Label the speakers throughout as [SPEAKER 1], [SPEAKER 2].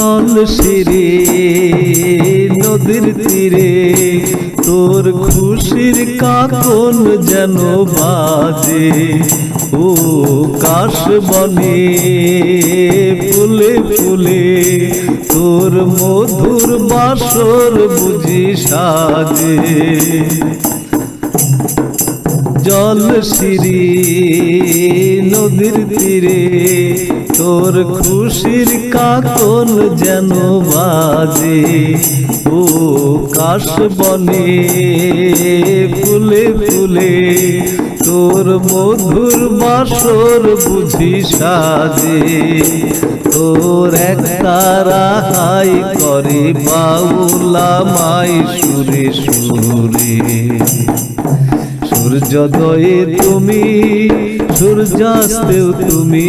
[SPEAKER 1] জল সিরে নদীর তীরে, তোর খুশির কাকন যেন বাজে। ও কাশ বনে, ফুলে ফুলে, তোর মধুর বাসর বুঝি সাজে। জল সিরি নদীর তীরে তোর খুশির কাকন যেন বাজে। ও কাশ বনে ফুলে ফুলে তোর মধুর বাসর বুঝি সাজে। তোর এক তারা হাই করে বাউলা মাই সুরে সুরে। সূর্যোদয়ে তুমি, সূর্যাস্তেও তুমি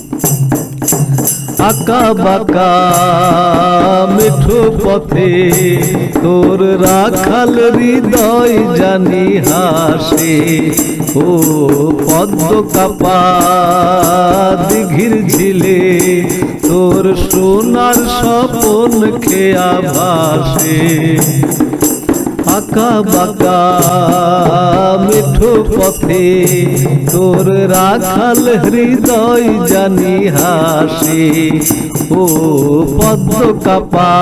[SPEAKER 1] আঁকা বাঁকা মিঠু পথে তোর রাখাল হৃদয় জানি হাসে। ও পদ্ম কাপা দিঘির ঝিলে তোর সোনার স্বপন খেয়া ভাসে। আঁকা বাঁকা, মিঠো পথে। তোর রাখাল হৃদয় জানি হাসে। ও পদ্ম কাপা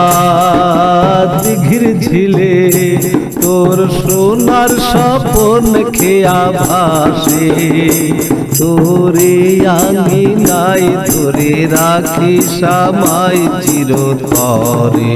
[SPEAKER 1] দিঘির ঝিলে তোর সোনার স্বপন খেয়া ভাসে তোরে আমি নাই, তোরে রাখি সামাই চিরতরে।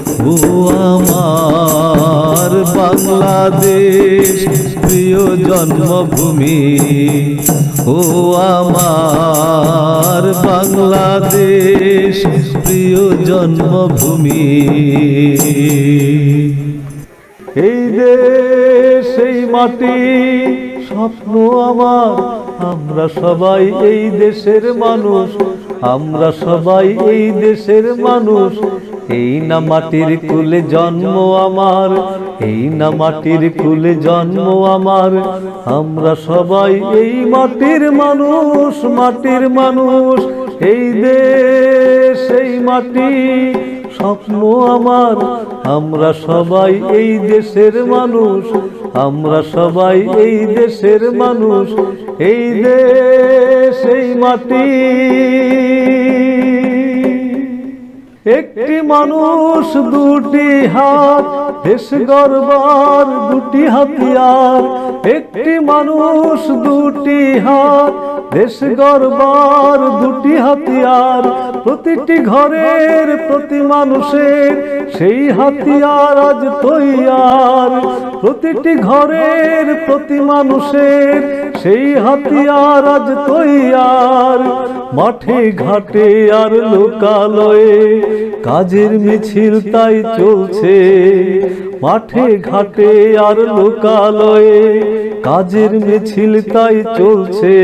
[SPEAKER 1] ও আমার বাংলাদেশ প্রিয় জন্মভূমি। ও আমার বাংলাদেশ প্রিয় জন্মভূমি। এই দেশ এই মাটি, স্বপ্ন আমার, আমরা সবাই এই দেশের মানুষ, আমরা সবাই এই দেশের মানুষ। এই না মাটির কুলে জন্ম আমার, এই না মাটির কুলে জন্ম আমার। আমরা সবাই এই মাটির মানুষ মাটির মানুষ। এই দেশ, এই মাটি, স্বপ্ন আমার। আমরা সবাই এই দেশের মানুষ, আমরা সবাই এই দেশের মানুষ। এই দেশ, এই মাটি। একটি মানুষ দুটি হাত দেশ গর্বার দুটি হাতিয়ার। একটি মানুষ দুটি হাত দেশ গর্বার দুটি হাতিয়ার। প্রতিটি ঘরের প্রতি মানুষের সেই হাতিয়ার আজ তৈয়ার। প্রতিটি ঘরের প্রতি মানুষের সেই হাতিয়ার আজ তৈয়ার। মাঠে ঘাটে আর লোকালয়ে কাজের মিছিল তাই চলছে। মাঠে ঘাটে আর লোকালয়ে কাজের মিছিল তাই চলছে।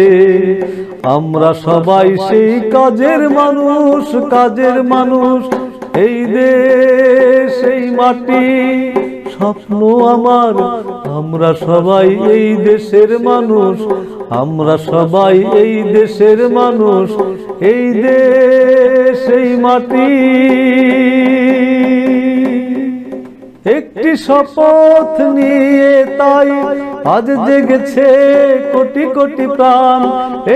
[SPEAKER 1] আমরা সবাই সেই কাজের মানুষ কাজের মানুষ। এই দেশ, এই মাটি স্বপ্ন আমার। আমরা সবাই এই দেশের মানুষ। আমরা সবাই এই দেশের মানুষ। এই দেশ, এই মাটি। একটি শপথ নিয়ে তাই আজ জেগেছে কোটি কোটি প্রাণ।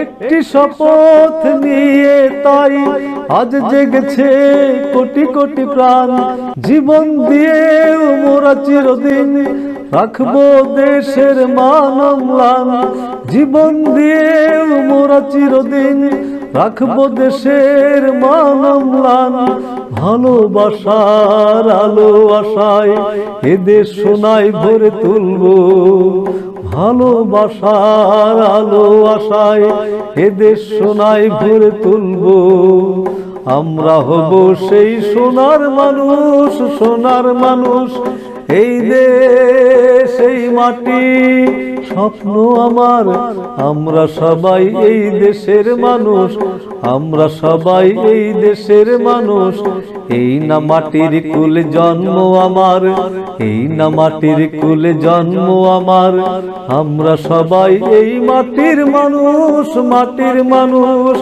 [SPEAKER 1] একটি শপথ নিয়ে তাই আজ জেগেছে কোটি কোটি প্রাণ। জীবন দিয়ে মোরা চিরদিন রাখব দেশের মান জীবন দিয়ে মোরা চিরদিন রাখব দেশের মান অম্লান ভালোবাসার আলো আশায় এদের সোনায় ভরে তুলবো। ভালোবাসার আলো আশায় এদের সোনায় ভরে তুলবো। আমরা হব সেই সোনার মানুষ সোনার মানুষ এই দেশ এই মাটি, স্বপ্ন আমার। আমরা সবাই এই দেশের মানুষ, আমরা সবাই এই দেশের মানুষ। এই না মাটির কুলে জন্ম আমার, এই না মাটির কুলে জন্ম আমার। আমরা সবাই এই মাটির মানুষ মাটির মানুষ।